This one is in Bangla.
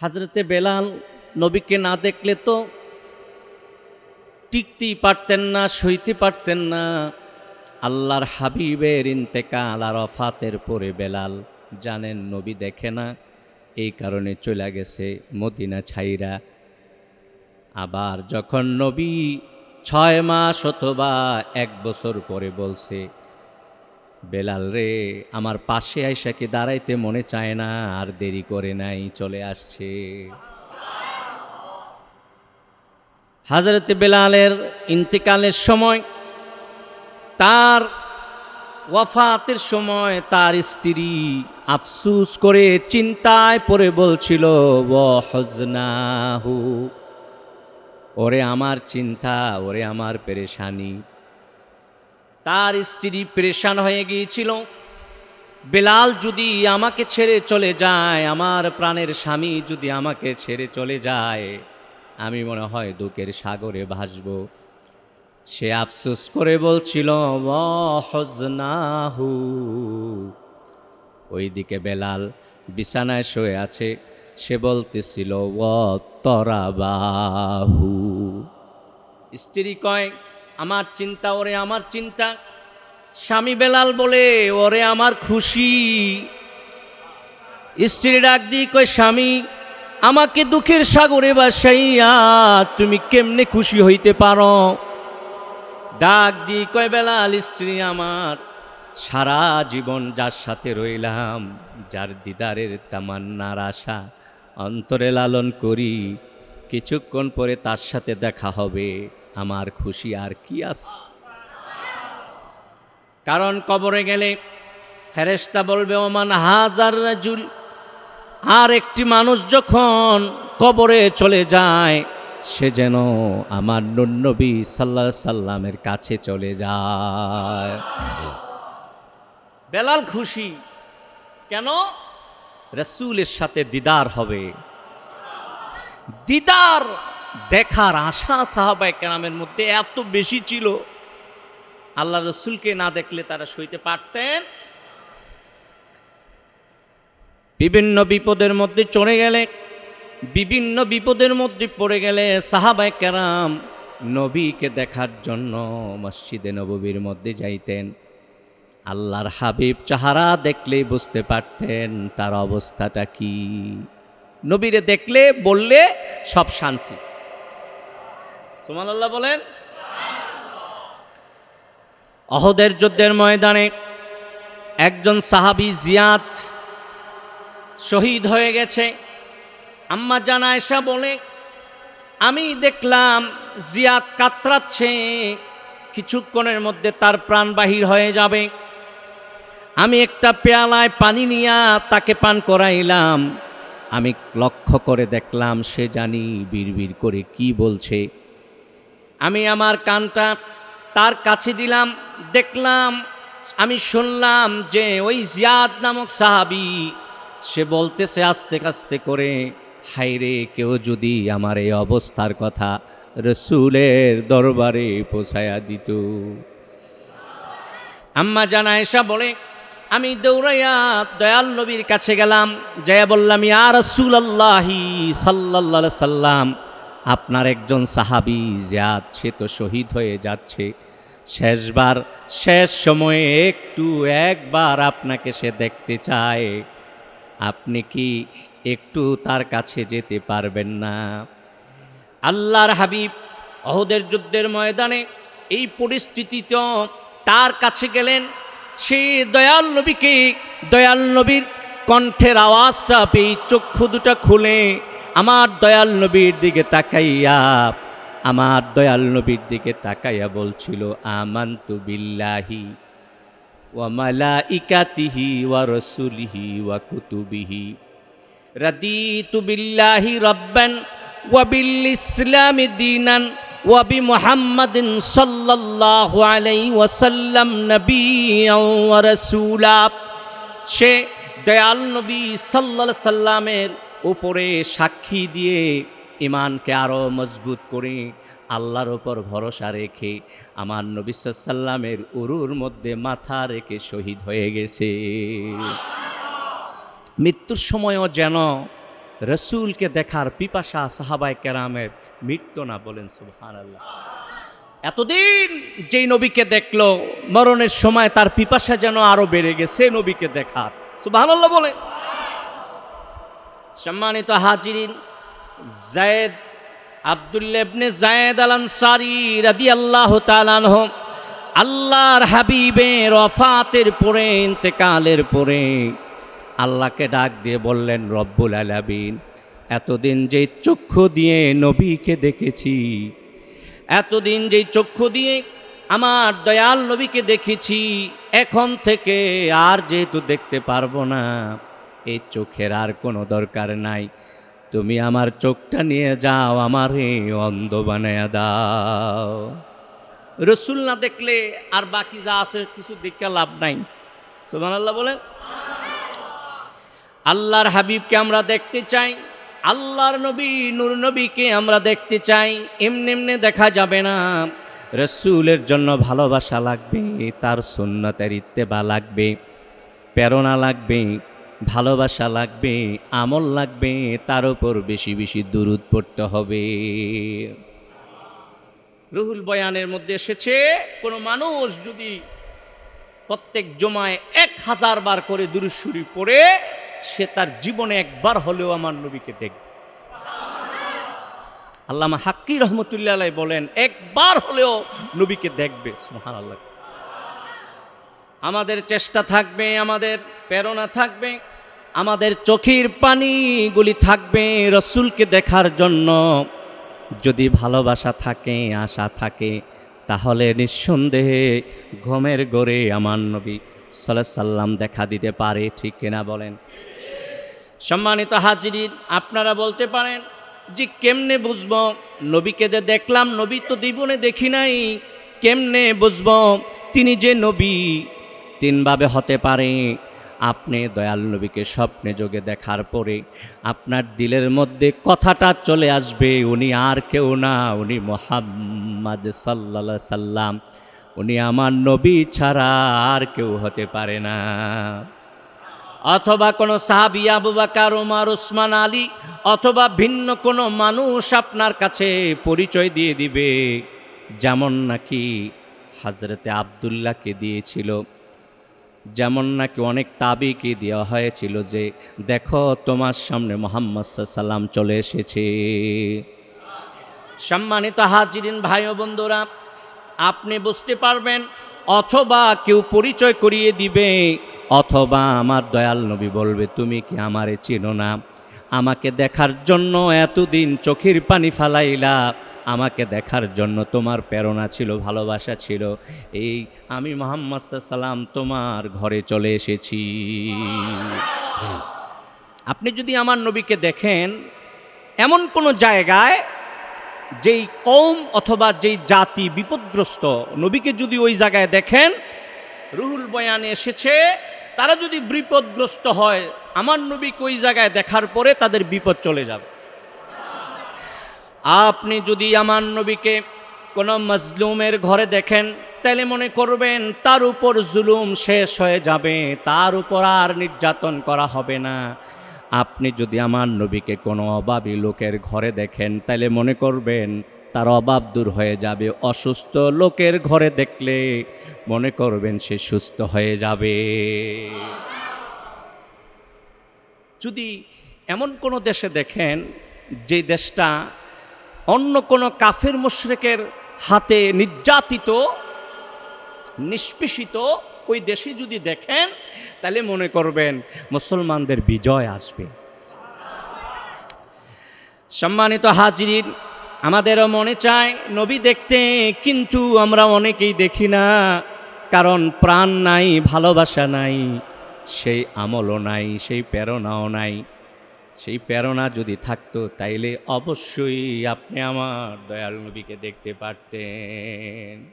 হাজরতে বেলাল নবীকে না দেখলে তো টিকতেই পারতেন না, সইতে পারতেন না। আল্লাহর হাবিবের ইন্তেকাল আর অফাতের পরে বেলাল জানেন নবী দেখে না, এই কারণে চলে গেছে মদিনা ছাইরা। আবার যখন নবী ছয় মাস অথবা এক বছর পরে বলছে বেলাল রে, আমার পাশে আইসা কি দাঁড়াইতে মনে চায় না? আর দেরি করে নাই চলে আসছে। হাজরত বেলালের ইন্তেকালের সময়, তার ওয়াফাতের সময় তার স্ত্রী আফসুস করে চিন্তায় পড়ে বলছিল ওরে আমার চিন্তা, ওরে আমার পেরেশানি। তার স্ত্রী পেরেশান হয়ে গিয়েছিল। বেলাল যদি আমাকে ছেড়ে চলে যায়, আমার প্রাণের স্বামী যদি আমাকে ছেড়ে চলে যায়, আমি মনে হয় দুঃখের সাগরে ভাসব। সে আফসোস করে বলছিল হজনাহু ওইদিকে বেলাল বিছানায় শুয়ে আছে। সে বলতেছিল ও তরাবাহু স্ত্রী কয় আমার চিন্তা, ওরে আমার চিন্তা। স্বামী বেলাল বলে, ওরে আমার খুশি। স্ত্রী ডাক দিয়ে কয়, স্বামী, আমাকে দুঃখের সাগরে বাসাইয়া তুমি কেমনে খুশি হইতে পারো? ডাক দিয়ে কয়, বেলাল, স্ত্রী আমার, সারা জীবন যার সাথে রইলাম, যার দিদারের তামান্নার আশা অন্তরে লালন করি, কিছুক্ষণ পরে তার সাথে দেখা হবে। আমার খুশি আর কি আছে? কারণ কবরে গেলে ফেরেস্তা বলবে, ওমান হাজার রাজুল। আর একটি মানুষ যখন কবরে চলে যায়, সে যেন আমার নবী সাল্লা সাল্লামের কাছে চলে যায়। বেলাল খুশি। কেন? রসুলের সাথে দিদার হবে। দিদার দেখার আশা সাহাবাই কেরামের মধ্যে এত বেশি ছিল। আল্লাহ রসুলকে না দেখলে তারা সইতে পারতেন। বিভিন্ন বিপদের মধ্যে চলে গেলে, বিভিন্ন বিপদের মধ্যে পড়ে গেলে সাহাবাই কেরাম নবীকে দেখার জন্য মসজিদে নববীর মধ্যে যাইতেন। আল্লাহর হাবিব চাহারা দেখলেই বুঝতে পারতেন তার অবস্থাটা কি। নবীরে দেখলে, বললে সব শান্তি। সুমান আল্লাহ বলেন। অহদের যুদ্ধের ময়দানে একজন সাহাবি জিয়াদ শহীদ হয়ে গেছে। আম্মা জানা এসা বলে, আমি দেখলাম জিয়াদ কাতরাচ্ছে, কিছুক্ষণের মধ্যে তার প্রাণ বাহির হয়ে যাবে। আমি একটা পেয়ালায় পানি নিয়া তাকে পান করাইলাম। আমি লক্ষ্য করে দেখলাম সে জানি বিড়বিড় করে কি বলছে। আমি আমার কানটা তার কাছে দিলাম, দেখলাম, আমি শুনলাম যে ওই জিয়াদ নামক সাহাবি, সে বলতেছে আস্তে কাস্তে করে হাইরে কেউ যদি আমার এই অবস্থার কথা রসুলের দরবারে পৌঁছায়া দিত। আম্মা জানা এসা বলে, আমি দৌড়াইয়া দয়াল নবীর কাছে গেলাম জয়া বললাম, ইয়া রসুল আল্লাহি সাল্লাহ সাল্লাম আপনার একজন সাহাবি জিয়াদ, সে তো শহীদ হয়ে যাচ্ছে। শেষবার, শেষ সময়ে একটু একবার আপনাকে সে দেখতে চায়। আপনি কি একটু তার কাছে যেতে পারবেন না? আল্লাহর হাবিব অহদের যুদ্ধের ময়দানে এই পরিস্থিতিতে তার কাছে গেলেন। সে দয়াল নবীকে, দয়াল নবীর কণ্ঠের আওয়াজটা পেয়ে চক্ষু দুটা খুলে আমার দয়াল নবীর দিকে তাকাইয়া, আমার দয়াল নবীর দিকে তাকাইয়া বলছিল, আমান্তু বিল্লাহি ওয়া মালাইকাতিহি ওয়া রসুলিহি ওয়া কুতুবিহি। রাদিতু বিল্লাহি রব্বান ওয়া বিল ইসলামি দীনান ওয়া বি মুহাম্মাদিন সাল্লাল্লাহু আলাইহি ওয়াসাল্লাম নবিয়্যান ওয়া রাসূলা। সে দয়াল নবী সাল্লাল্লাহু সাল্লামের উপরে সাক্ষী দিয়ে ইমানকে আরও মজবুত করে আল্লাহর ওপর ভরসা রেখে আমার নবী উরুর মধ্যে মাথা রেখে শহীদ হয়ে গেছে। মৃত্যুর সময়ও যেন রসুলকে দেখার পিপাসা সাহাবায় কেরামের মৃত্যু না বলেন সুবহান আল্লাহ এতদিন যেই নবীকে দেখল, মরণের সময় তার পিপাসা যেন আরও বেড়ে গেছে নবীকে দেখার। আল্লাহ বলে। সম্মানিত হাজিরিন, জায়েদ আবদুল্লেবনে জায়েদ আল আনসারি রাদিয়াল্লাহু তাআলা আনহু, আল্লাহর হাবিবের ওয়াফাতের পরে, ইন্তেকালের পরে আল্লাহকে ডাক দিয়ে বললেন, রব্বুল আলামিন, এতদিন যেই চক্ষু দিয়ে নবীকে দেখেছি, এতদিন যেই চক্ষু দিয়ে আমার দয়াল নবীকে দেখেছি, এখন থেকে আর যেহেতু দেখতে পারব না এই চোখের আর কোনো দরকার নাই। তুমি আমার চোখটা নিয়ে যাও, আমারে অন্ধ বানায়া দাও। রসুল না দেখলে আর বাকি যা আছে কিছু দেখে লাভ নাই। সুবান আল্লাহ বলেন আল্লাহর হাবিবকে আমরা দেখতে চাই, আল্লাহর নবী, নূর নবীকে আমরা দেখতে চাই, এমনি এমনি দেখা যাবে না। রসুলের জন্য ভালোবাসা লাগবে, তার সুন্নতের ইত্তেবা লাগবে, প্রেরণা লাগবে। ভালোবাসা লাগবে, আমল লাগবে, তার উপর বেশি বেশি দুরুদ পড়তে হবে। রুহুল বয়ানের মধ্যে এসেছে, কোনো মানুষ যদি প্রত্যেক জমায় এক হাজার বার করে দুরুশ্বরী পড়ে, সে তার জীবনে একবার হলেও আমার নবীকে দেখবে। আল্লামা হাক্কি রহমতুল্লাহ বলেন, একবার হলেও নবীকে দেখবে সুহান আল্লাহ আমাদের চেষ্টা থাকবে, আমাদের প্রেরণা থাকবে, আমাদের চোখের পানিগুলি থাকবে রসুলকে দেখার জন্য। যদি ভালোবাসা থাকে, আশা থাকে, তাহলে নিঃসন্দেহে ঘুমের গড়ে আমার নবী সাল্লাহ সাল্লাম দেখা দিতে পারে, ঠিক কিনা বলেন? সম্মানিত হাজিরিন, আপনারা বলতে পারেন যে কেমনে বুঝব? নবীকে যে দেখলাম, নবী তো জীবনে দেখি নাই। কেমনে বুঝব? তিনি যে নবী তিনভাবে হতে পারে। আপনি দয়াল নবীকে স্বপ্নে যোগে দেখার পরে আপনার দিলের মধ্যে কথাটা চলে আসবে, উনি আর কেউ না, উনি মোহাম্মদ সাল্লা সাল্লাম। উনি আমার নবী ছাড়া আর কেউ হতে পারে না। অথবা কোনো সাহাবি আবু বাকার ওমার ওসমান আলী, অথবা ভিন্ন কোনো মানুষ আপনার কাছে পরিচয় দিয়ে দিবে, যেমন নাকি হাজরতে আবদুল্লাহকে দিয়েছিল। যেমন নাকি অনেক তাবিকে দেওয়া হয়েছিল যে, দেখো, তোমার সামনে মোহাম্মদ সাল্লাম চলে এসেছে। সম্মানিত হাজিরিন, ভাই ও বন্ধুরা, আপনি বুঝতে পারবেন, অথবা কেউ পরিচয় করিয়ে দিবে, অথবা আমার দয়াল নবী বলবে, তুমি কি আমারে চিনো না? আমাকে দেখার জন্য এতদিন চোখের পানি ফালাইলা আমাকে দেখার জন্য তোমার প্রেরণা ছিল, ভালোবাসা ছিল। এই আমি মোহাম্মদ সাল্লাম তোমার ঘরে চলে এসেছি। আপনি যদি আমার নবীকে দেখেন, এমন কোনো জায়গায় যেই কৌম অথবা যেই জাতি বিপদগ্রস্ত, নবীকে যদি ওই জায়গায় দেখেন, রুহুল বয়ানে এসেছে, তারা যদি বিপদগ্রস্ত হয়, আমার নবীকে ওই জায়গায় দেখার পরে তাদের বিপদ চলে যাবে। আপনি যদি আমার নবীকে কোনো মজলুমের ঘরে দেখেন, তাহলে মনে করবেন তার উপর জুলুম শেষ হয়ে যাবে, তার উপর আর নির্যাতন করা হবে না। আপনি যদি আমার নবীকে কোনো অভাবী লোকের ঘরে দেখেন, তাহলে মনে করবেন তার অভাব দূর হয়ে যাবে, অসুস্থ লোকের ঘরে দেখলে মনে করবেন সে সুস্থ হয়ে যাবে। যদি এমন কোনো দেশে দেখেন, যে দেশটা অন্য কোনো কাফের মুশরেকের হাতে নির্যাতিত, নিষ্পেষিত ওই দেশে যদি দেখেন, তাহলে মনে করবেন মুসলমানদের বিজয় আসবে। সম্মানিত হাজিরিন, আমাদেরও মনে চায়, নবী দেখতে কিন্তু আমরা অনেকেই দেখি না, কারণ প্রাণ নাই, ভালোবাসা নাই, সেই আমলও নাই, সেই প্রেরণাও নাই। সেই প্রেরণা যদি থাকতো তাইলে অবশ্যই আপনি আমার দয়াল নবীকে দেখতে পারতেন।